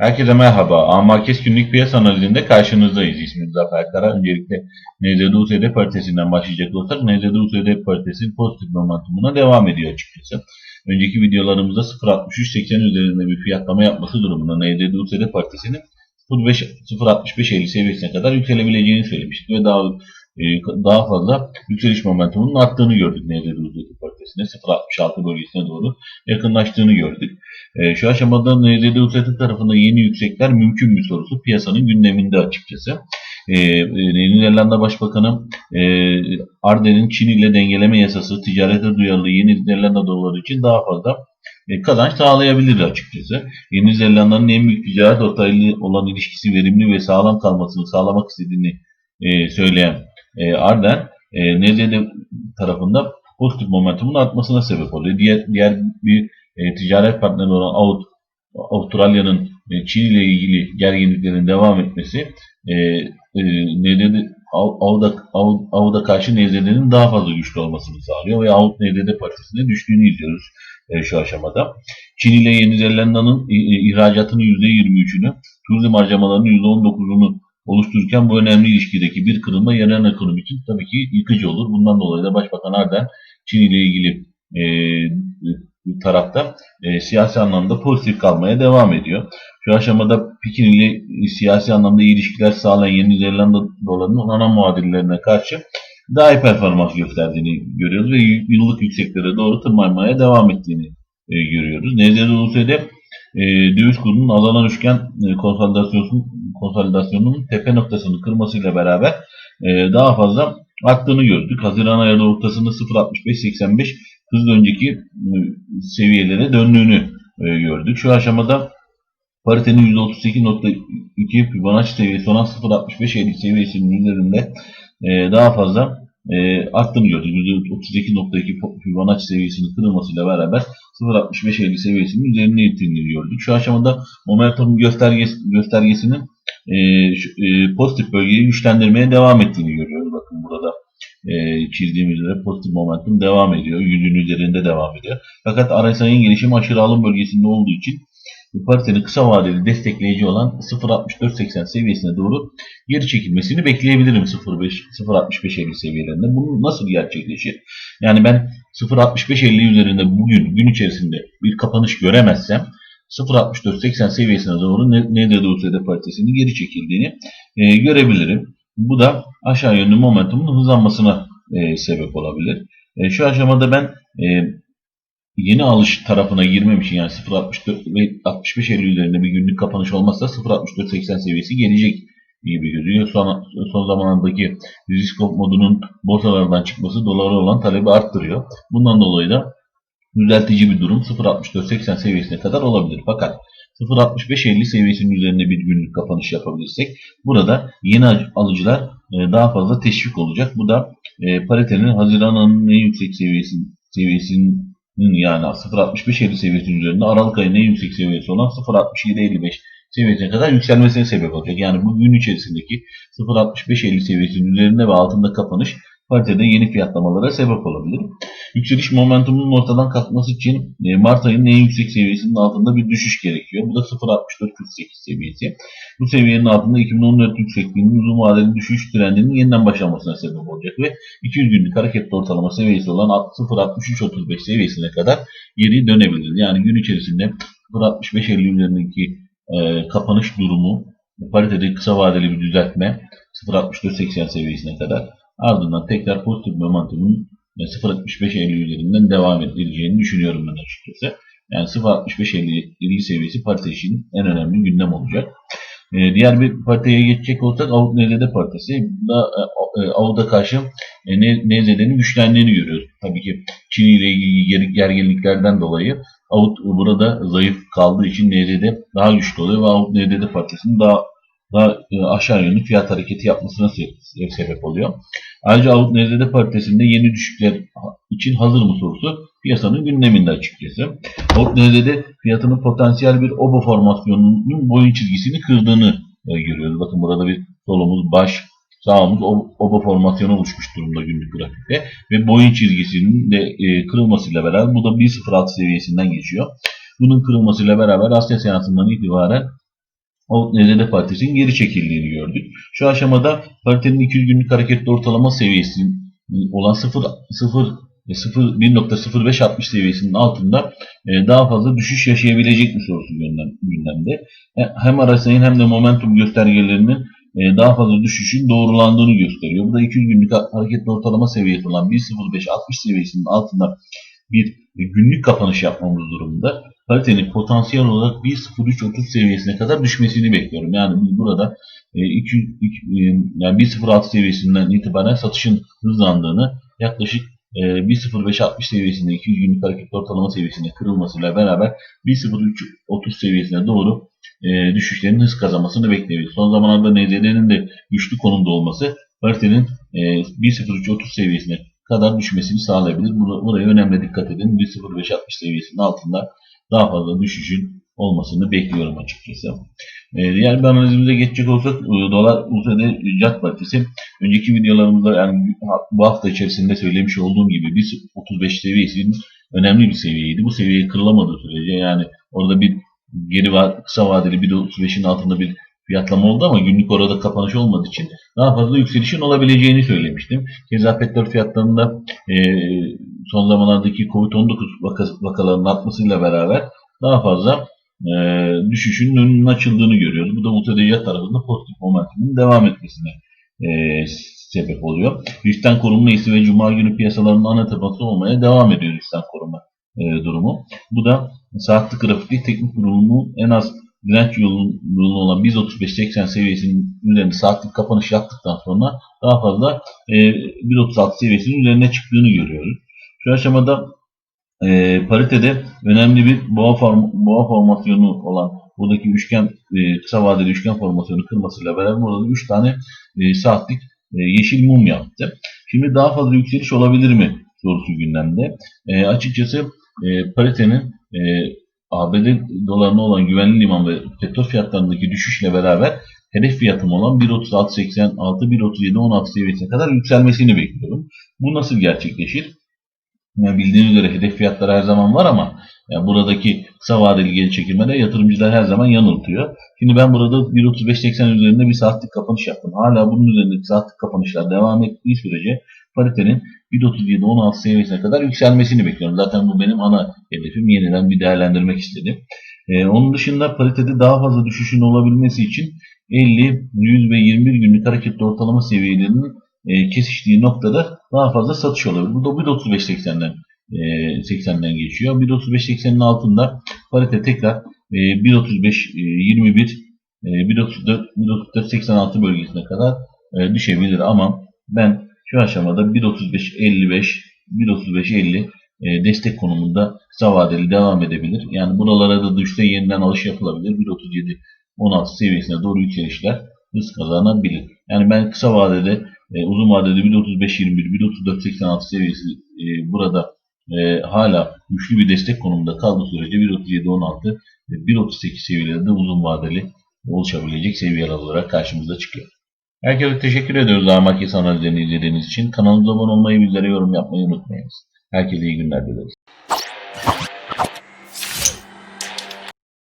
Herkese merhaba. Amakes günlük piyasa analizinde karşınızdayız. İsmim Zafer Kara. Öncelikle NZD-USD paritesinden başlayacak olsak NZD-USD paritesi pozitif momentumuna devam ediyor açıkçası. Önceki videolarımızda 0.63.80 üzerinde bir fiyatlama yapması durumunda NZD-USD paritesinin 0.65-50 seviyesine kadar yükselebileceğini söylemiştik ve daha daha fazla yükseliş momentumunun arttığını gördük NZD-USD paritesine 0.66 bölgesine doğru yakınlaştığını gördük. E, şu aşamada NZD-USD tarafında yeni yüksekler mümkün mü sorusu piyasanın gündeminde açıkçası. E, e, Yeni Zelanda Başbakanı e, Arden'in Çin ile dengeleme yasası ticarete duyarlı Yeni Zelanda doları için daha fazla e, kazanç sağlayabilir açıkçası. Yeni Zelanda'nın en büyük ticaret ortağıyla olan ilişkisi verimli ve sağlam kalmasını sağlamak istediğini e, söyleyen e, Arden, e, NZD tarafında pozitif momentumun artmasına sebep oluyor. Diğer, diğer bir e, ticaret partneri olan Aut, Avustralya'nın e, Çin ile ilgili gerginliklerin devam etmesi e, e, NZD, Avda, Avda karşı NZD'nin daha fazla güçlü olmasını sağlıyor ve Avut NZD partisine düştüğünü izliyoruz e, şu aşamada. Çin ile Yeni Zelanda'nın e, e, ihracatının %23'ünü, turizm harcamalarının %19'unu oluştururken bu önemli ilişkideki bir kırılma yerel ekonomi için tabii ki yıkıcı olur. Bundan dolayı da Başbakan Arden Çin ile ilgili e, tarafta e, siyasi anlamda pozitif kalmaya devam ediyor. Şu aşamada Pekin ile siyasi anlamda iyi ilişkiler sağlayan Yeni Zelanda dolarının ana muadillerine karşı daha iyi performans gösterdiğini görüyoruz ve yıllık yükseklere doğru tırmanmaya devam ettiğini e, görüyoruz. NZD-USD e, döviz kurunun azalan üçgen e, konsolidasyonun, konsolidasyonunun tepe noktasını kırmasıyla beraber e, daha fazla arttığını gördük. Haziran ayı ortasında 0.65-85 hızlı önceki e, seviyelere döndüğünü e, gördük. Şu aşamada paritenin %32.2 Fibonacci seviyesi olan 0.65-50 seviyesinin üzerinde e, daha fazla e, arttığını gördük. %32.2 Fibonacci seviyesinin kırılmasıyla beraber 0.65-50 seviyesinin üzerine ittiğini gördük. Şu aşamada momentum göstergesi, göstergesinin e, e, pozitif bölgeyi güçlendirmeye devam ettiğini görüyoruz. Bakın burada e, çizdiğimiz üzere pozitif momentum devam ediyor. Yüzün üzerinde devam ediyor. Fakat RSI'nin gelişimi aşırı alım bölgesinde olduğu için paritenin kısa vadeli destekleyici olan 0.6480 seviyesine doğru geri çekilmesini bekleyebilirim 0.65-50 seviyelerinde. Bu nasıl gerçekleşir? Yani ben 0.65-50 üzerinde bugün gün içerisinde bir kapanış göremezsem 0.64-80 seviyesine doğru NDD-USD paritesinin geri çekildiğini e, görebilirim. Bu da aşağı yönlü momentumun hızlanmasına e, sebep olabilir. E, şu aşamada ben e, yeni alış tarafına girmem için yani 0.64 ve 65.50 üzerinde bir günlük kapanış olmazsa 0.64.80 seviyesi gelecek gibi gözüküyor. Son, son zamanlardaki risk off modunun borsalardan çıkması dolara olan talebi arttırıyor. Bundan dolayı da düzeltici bir durum 0.64.80 seviyesine kadar olabilir. Fakat 0.65-50 seviyesinin üzerinde bir günlük kapanış yapabilirsek burada yeni alıcılar e, daha fazla teşvik olacak. Bu da e, paritenin Haziran ayının en yüksek seviyesi, seviyesinin yani 0.65-50 seviyesinin üzerinde Aralık ayının en yüksek seviyesi olan 0.67-55 seviyesine kadar yükselmesine sebep olacak. Yani bu gün içerisindeki 0.65-50 seviyesinin üzerinde ve altında kapanış paritede yeni fiyatlamalara sebep olabilir. Yükseliş momentumunun ortadan kalkması için e, Mart ayının en yüksek seviyesinin altında bir düşüş gerekiyor. Bu da 0.64-48 seviyesi. Bu seviyenin altında 2014 yüksekliğinin uzun vadeli düşüş trendinin yeniden başlamasına sebep olacak ve 200 günlük hareketli ortalama seviyesi olan 0.63-35 seviyesine kadar geri dönebilir. Yani gün içerisinde 0.65-50 üzerindeki e, kapanış durumu paritede kısa vadeli bir düzeltme 0.64-80 seviyesine kadar ardından tekrar pozitif momentumun 0.65-50 üzerinden devam edileceğini düşünüyorum ben açıkçası. Yani 0.65-50 seviyesi parti için en önemli gündem olacak. Ee, diğer bir partiye geçecek olsak Avut NZD partisi da e, Avut'a karşı e, NZD'nin güçlendiğini görüyoruz. Tabii ki Çin ile ilgili gerginliklerden dolayı Avut burada zayıf kaldığı için NZD daha güçlü oluyor ve Avut NZD partisinin daha daha e, aşağı yönlü fiyat hareketi yapmasına sebep oluyor. Ayrıca Avut NZD paritesinde yeni düşükler için hazır mı sorusu piyasanın gündeminde açıkçası. Avut NZD fiyatının potansiyel bir obo formasyonunun boyun çizgisini kırdığını e, görüyoruz. Bakın burada bir solumuz baş, sağımız obo formasyonu oluşmuş durumda günlük grafikte ve boyun çizgisinin de e, kırılmasıyla beraber bu da 1.06 seviyesinden geçiyor. Bunun kırılmasıyla beraber Asya seansından itibaren o NZD paritesinin geri çekildiğini gördük. Şu aşamada paritenin 200 günlük hareketli ortalama seviyesi olan 0, 0 0 1.0560 seviyesinin altında e, daha fazla düşüş yaşayabilecek mi sorusu gündem, gündemde. E, Hem RSI'nin hem de momentum göstergelerinin e, daha fazla düşüşün doğrulandığını gösteriyor. Bu da 200 günlük ha- hareketli ortalama seviyesi olan 1.0560 seviyesinin altında bir e, günlük kapanış yapmamız durumunda paritenin potansiyel olarak 1.0330 seviyesine kadar düşmesini bekliyorum. Yani biz burada e, 200, iki- e, yani 1.06 seviyesinden itibaren satışın hızlandığını yaklaşık e, 1.0560 seviyesinde 200 günlük hareketli ortalama seviyesine kırılmasıyla beraber 1.0330 seviyesine doğru e, düşüşlerin hız kazanmasını bekliyoruz. Son zamanlarda NZD'nin de güçlü konumda olması paritenin e, 1.0330 seviyesine kadar düşmesini sağlayabilir. Bur- Buraya önemli dikkat edin. 1.0560 seviyesinin altında daha fazla düşüşün olmasını bekliyorum açıkçası. E, diğer bir analizimize geçecek olsak e, dolar USD CAD paritesi önceki videolarımızda yani bu hafta içerisinde söylemiş olduğum gibi 1.35 seviyesinin önemli bir seviyeydi. Bu seviyeyi kırılamadığı sürece yani orada bir geri va- kısa vadeli 1.35'in altında bir fiyatlama oldu ama günlük orada kapanış olmadığı için daha fazla yükselişin olabileceğini söylemiştim. Keza petrol fiyatlarında e, son zamanlardaki Covid-19 vaka- vakalarının artmasıyla beraber daha fazla e, düşüşün önünün açıldığını görüyoruz. Bu da UTDC tarafında pozitif momentumun devam etmesine e, sebep oluyor. Riskten korunma hissi ve Cuma günü piyasalarının ana teması olmaya devam ediyor riskten korunma e, durumu. Bu da saatlik grafikli teknik durumunun en az direnç yolunun olan 1.35-80 seviyesinin üzerinde saatlik kapanış yaptıktan sonra daha fazla e, 1.36 seviyesinin üzerine çıktığını görüyoruz. Şu aşamada e, paritede önemli bir boğa, form, boğa formasyonu olan buradaki üçgen e, kısa vadeli üçgen formasyonu kırmasıyla beraber burada 3 tane e, saatlik e, yeşil mum yaptı. Şimdi daha fazla yükseliş olabilir mi sorusu gündemde. E, açıkçası e, paritenin e, ABD dolarına olan güvenli liman ve petrol fiyatlarındaki düşüşle beraber hedef fiyatım olan 1.36.86, 1.37.16 seviyesine kadar yükselmesini bekliyorum. Bu nasıl gerçekleşir? Yani bildiğiniz üzere hedef fiyatları her zaman var ama yani buradaki kısa vadeli geri çekilmede yatırımcılar her zaman yanıltıyor. Şimdi ben burada 1.35.80 üzerinde bir saatlik kapanış yaptım. Hala bunun üzerindeki saatlik kapanışlar devam ettiği sürece paritenin 1.37-16 seviyesine kadar yükselmesini bekliyorum. Zaten bu benim ana hedefim. Yeniden bir değerlendirmek istedim. Ee, onun dışında paritede daha fazla düşüşün olabilmesi için 50, 100 ve 21 günlük hareketli ortalama seviyelerinin e, kesiştiği noktada daha fazla satış olabilir. Bu da 1.35-80'den e, 80'den geçiyor. 1.35-80'in altında parite tekrar e, 1.35-21 e, 1.34-86 bölgesine kadar e, düşebilir ama ben şu aşamada 1.35-55 1.35-50 e, destek konumunda kısa vadeli devam edebilir. Yani buralara da düşse yeniden alış yapılabilir. 1.37-16 seviyesine doğru yükselişler hız kazanabilir. Yani ben kısa vadede e, uzun vadede 1.35-21, 1.34-86 seviyesi e, burada e, hala güçlü bir destek konumunda kaldığı sürece 1.37-16 ve 1.38 seviyelerinde uzun vadeli oluşabilecek seviyeler olarak karşımıza çıkıyor. Herkese teşekkür ediyoruz daha market analizlerini izlediğiniz için. Kanalımıza abone olmayı, bizlere yorum yapmayı unutmayınız. Herkese iyi günler dileriz.